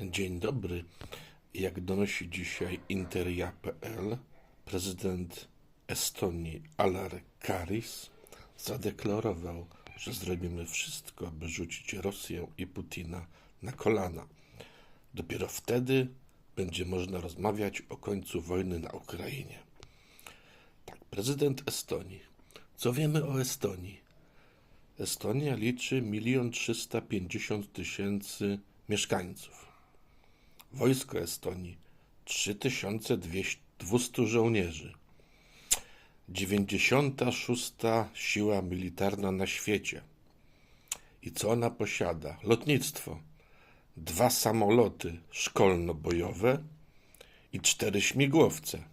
Dzień dobry. Jak donosi dzisiaj Interia.pl, prezydent Estonii Alar Karis zadeklarował, że zrobimy wszystko, aby rzucić Rosję i Putina na kolana. Dopiero wtedy będzie można rozmawiać o końcu wojny na Ukrainie. Tak, prezydent Estonii. Co wiemy o Estonii? Estonia liczy 1 350 tysięcy mieszkańców. Wojsko Estonii 3200 żołnierzy. 96. siła militarna na świecie. I co ona posiada? Lotnictwo. Dwa samoloty szkolno-bojowe i cztery śmigłowce.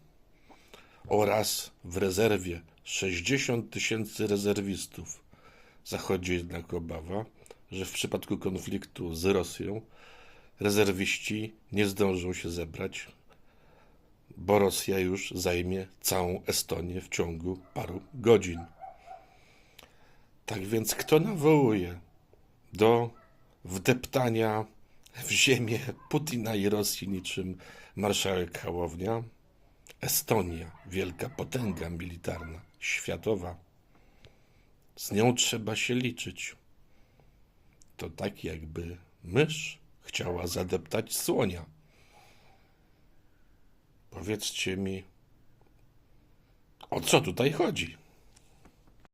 Oraz w rezerwie 60 tysięcy rezerwistów. Zachodzi jednak obawa, że w przypadku konfliktu z Rosją rezerwiści nie zdążą się zebrać, bo Rosja już zajmie całą Estonię w ciągu paru godzin. Tak więc kto nawołuje do wdeptania w ziemię Putina i Rosji niczym marszałek Hołownia? Estonia, wielka potęga militarna, światowa. Z nią trzeba się liczyć. To tak jakby mysz chciała zadeptać słonia. Powiedzcie mi, o co tutaj chodzi?